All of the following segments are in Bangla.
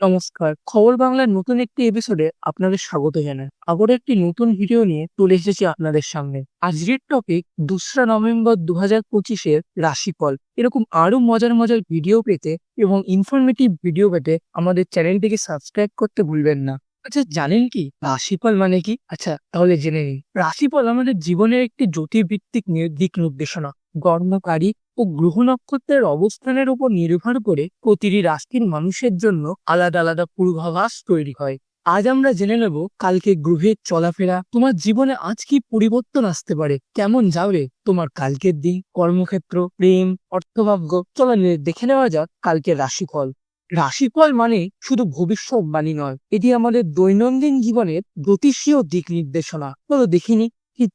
নমস্কার। খবর বাংলার নতুন একটি এপিসোডে আপনাদের স্বাগত জানাই। আবার একটি নতুন ভিডিও নিয়ে চলে এসেছি আপনাদের সামনে। আজকের টপিক দোসরা নভেম্বর দু হাজার পঁচিশের রাশিফল। এরকম আরও মজার মজার ভিডিও পেতে এবং ইনফরমেটিভ ভিডিও পেতে আমাদের চ্যানেলটিকে সাবস্ক্রাইব করতে ভুলবেন না। আচ্ছা জানেন কি? রাশিফল মানে কি? আচ্ছা তাহলে জেনে নিন। রাশিফল আমাদের জীবনের একটি জ্যোতির্ভিত্তিক দিক নির্দেশনা। কর্মকারী ও গ্রহ নক্ষত্রের অবস্থানের উপর নির্ভর করে প্রতিটি রাশির মানুষের জন্য আলাদা আলাদা পূর্বাভাস তৈরি হয়। আজ আমরা জেনে নেব কালকে গ্রহের চলাফেরা, তোমার জীবনে আজ কি পরিবর্তন আসতে পারে, কেমন যাবে, তোমার কালকের দিন, কর্মক্ষেত্র, প্রেম, অর্থভাগ্য, চলো দেখে নেওয়া যাক কালকের রাশিফল। রাশিফল মানে শুধু ভবিষ্যৎবাণী নয়, এটি আমাদের দৈনন্দিন জীবনের জ্যোতিষীয় দিক নির্দেশনা। চলো দেখিনি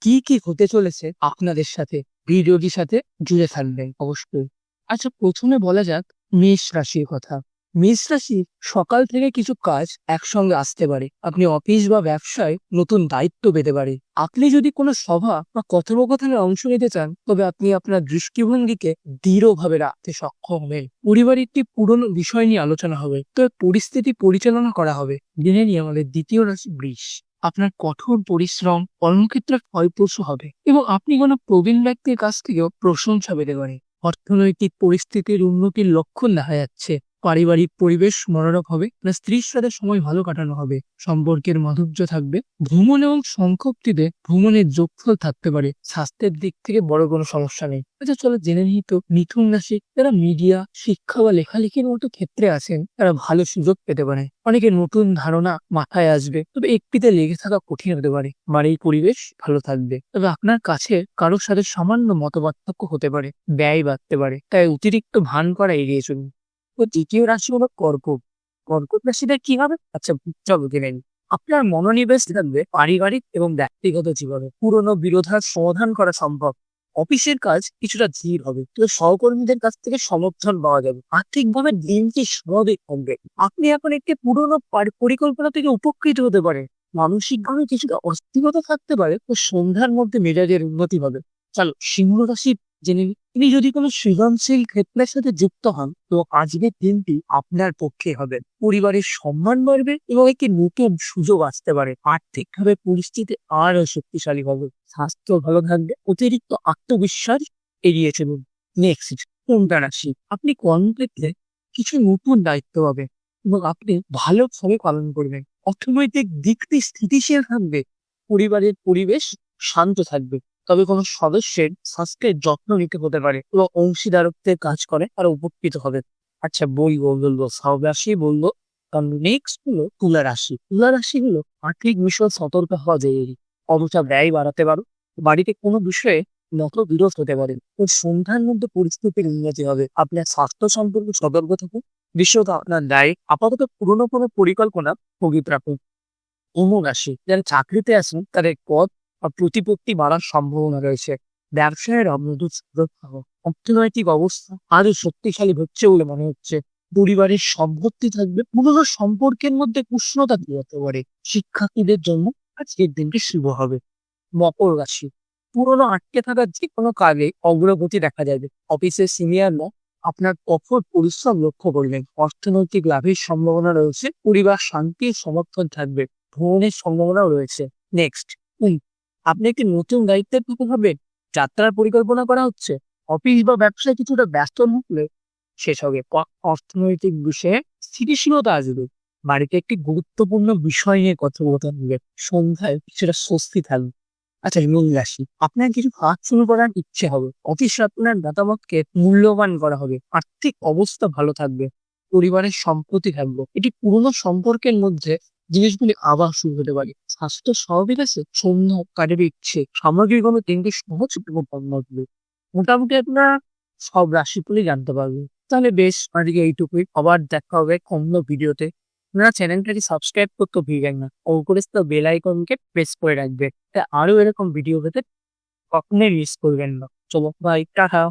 কি কি হতে চলেছে আপনাদের সাথে। ভিডিওটির সাথে জুড়ে থাকবেন অবশ্যই। আচ্ছা প্রথমে বলা যাক মেষ রাশির কথা। মেষ রাশি সকাল থেকে কিছু কাজ একসঙ্গে আসতে পারে। আপনি অফিস বা ব্যবসায় নতুন দায়িত্ব পেতে পারে। আপনি যদি কোনো সভা বা কথোপকথনে অংশ নিতে চান, তবে আপনি আপনার দৃষ্টিভঙ্গিকে দৃঢ়ভাবে রাখতে সক্ষম হবেন। পরিবারের একটি পুরনো বিষয় নিয়ে আলোচনা হবে। তবে পরিস্থিতি পরিচালনা করা হবে। জেনে নিয়ে আমাদের দ্বিতীয় রাশি বৃষ। আপনার কঠোর পরিশ্রম, কর্মক্ষেত্রে ফলপ্রসূ হবে এবং আপনি কোনো প্রবীণ ব্যক্তির কাছ থেকেও প্রশংসা পেতে পারেন। অর্থনৈতিক পরিস্থিতির উন্নতির লক্ষণ দেখা যাচ্ছে। পারিবারিক পরিবেশ মনোরম হবে না স্ত্রীর সাথে সময় ভালো কাটানো হবে, সম্পর্কের মাধুর্য থাকবে, ভ্রমণ এবং সংক্ষপ্তিতে ভ্রমণের যোগফল থাকতে পারে, স্বাস্থ্যের দিক থেকে বড় কোনো সমস্যা নেই। আচ্ছা চলো জেনে নিই তো, মিথুন রাশি যারা মিডিয়া, শিক্ষা বা লেখালেখির মতো ক্ষেত্রে আছেন, তারা ভালো সুযোগ পেতে পারে। অনেকের নতুন ধারণা মাথায় আসবে, তবে একটিতে লেগে থাকা কঠিন হতে পারে, বাড়ির পরিবেশ ভালো থাকবে, তবে আপনার কাছে কারোর সাথে সামান্য মতপার্থক্য হতে পারে, ব্যয় বাড়তে পারে, তাই অতিরিক্ত ভান করা এড়িয়ে চলুন। তো দ্বিতীয় রাশি হলো কর্কট কর্কট রাশিটা কি হবে? আচ্ছা চলো জেনে আপনার মনোনিবেশ থাকবে পারিবারিক এবং ব্যক্তিগত জীবনে। পুরনো বিরোধার সমাধান করা সম্ভব। অফিসের কাজ কিছুটা ধীর হবে। তবে সহকর্মীদের কাছ থেকে সমর্থন পাওয়া যাবে। আর্থিকভাবে দিনটি স্বাভাবিক হবে আপনি এখন একটি পুরনো পরিকল্পনা থেকে উপকৃত হতে পারে মানসিকভাবে কিছুটা অস্থিরতা থাকতে পারে। তো সন্ধ্যার মধ্যে মেজাজের উন্নতি হবে। চলো, সিংহ রাশি জেনে নিই। তিনি যদি কোনো সৃজনশীল ক্ষেত্রের সাথে যুক্ত হন, তো আজকের দিনটি আপনার পক্ষে হবে। পরিবারের সম্মান বাড়বে এবং একটি নতুন সুযোগ আসতে পারে। আর্থিকভাবে পরিস্থিতি আরও শক্তিশালী হবে। স্বাস্থ্য ভালো থাকবে। অতিরিক্ত আত্মবিশ্বাস এড়িয়ে চলুন। নেক্সট কোনটা রাশি? আপনি কর্মক্ষেত্রে কিছু নতুন দায়িত্ব পাবেন এবং আপনি ভালোভাবে পালন করবেন। অর্থনৈতিক দিকটি স্থিতিশীল থাকবে। পরিবারের পরিবেশ শান্ত থাকবে। তবে কোনো সদস্যের স্বাস্থ্যের যত্ন নিতে হতে পারে এবং অংশীদারত্বের কাজ করে তারা উপকৃত হবে। আচ্ছা বলব বলব সব রাশি বলব কারণ নেক্সট হলো তুলা রাশি। তুলা রাশি হলো আর্থিক বিষয়ে সতর্ক হওয়া জরুরি অযথা ব্যয় বাড়াতে পারো। বাড়িতে কোনো বিষয়ে নত বিরোধ হতে পারে। তো সন্ধ্যার মধ্যে পরিস্থিতির উন্নতি হবে। আপনার স্বাস্থ্য সম্পর্কে সতর্ক থাকুন। বিশ্বত আপনার দায় আপাতত পুরনো কোনো পরিকল্পনা স্থগিত রাখুন। অমুক রাশি, যারা চাকরিতে আছেন, তাদের পদ প্রতিপত্তি বাড়ার সম্ভাবনা রয়েছে। ব্যবসায়ের অবনতি অর্থনৈতিক অবস্থা আরও শক্তিশালী হচ্ছে বলে মনে হচ্ছে। পরিবারের সম্পত্তি থাকবে পুরনো সম্পর্কের মধ্যে উষ্ণতা হতে পারে। শিক্ষার্থীদের জন্য আজকের দিনটি শুভ হবে। মকর রাশি। পুরনো আটকে থাকা যে কোনো কাজে অগ্রগতি দেখা যাবে। অফিসের সিনিয়ররা আপনার কঠোর পরিশ্রম লক্ষ্য করবেন। অর্থনৈতিক লাভের সম্ভাবনা রয়েছে। পরিবার শান্তির সমর্থন থাকবে। ভ্রমণের সম্ভাবনাও রয়েছে। নেক্সট আপনি একটি নতুন দায়িত্বের হবেন যাত্রার পরিকল্পনা করা হচ্ছে, অফিস বা ব্যবসায় কিছুটা ব্যস্ত থাকলে হবে প- অর্থনৈতিক বিষয়ে স্থিতিশীলতা আসবে। বাড়িতে একটি গুরুত্বপূর্ণ বিষয় নিয়ে কথোপকথন হবে সন্ধ্যায় কিছুটা স্বস্তি থাকবে। আচ্ছা মূল রাশি আপনার কিছু কাজ শুরু করার ইচ্ছে হবে। অফিসে আপনার মতামতকে মূল্যবান করা হবে। আর্থিক অবস্থা ভালো থাকবে। পরিবারের সম্পত্তি থাকবে। এটি পুরনো সম্পর্কের মধ্যে জিনিসগুলি আবার শুরু হতে পারে। স্বাস্থ্য স্বাভাবিক আছে সন্ধ্যা কাজের ইচ্ছে সামগ্রিকভাবে দিনটি সহজ এবং কর্মগুলো মোটামুটি আপনারা সব রাশিগুলি জানতে পারবেন। তাহলে বেশ, আজকে এইটুকুই। আবার দেখা হবে অন্য ভিডিওতে। আপনারা চ্যানেলটাকে সাবস্ক্রাইব করতে ভুলবেন না। ও করে তো বেল আইকনকে প্রেস করে রাখবে। তা আরও এরকম ভিডিও পেতে কখনোই মিস করবেন না। চলো বাই টাটা।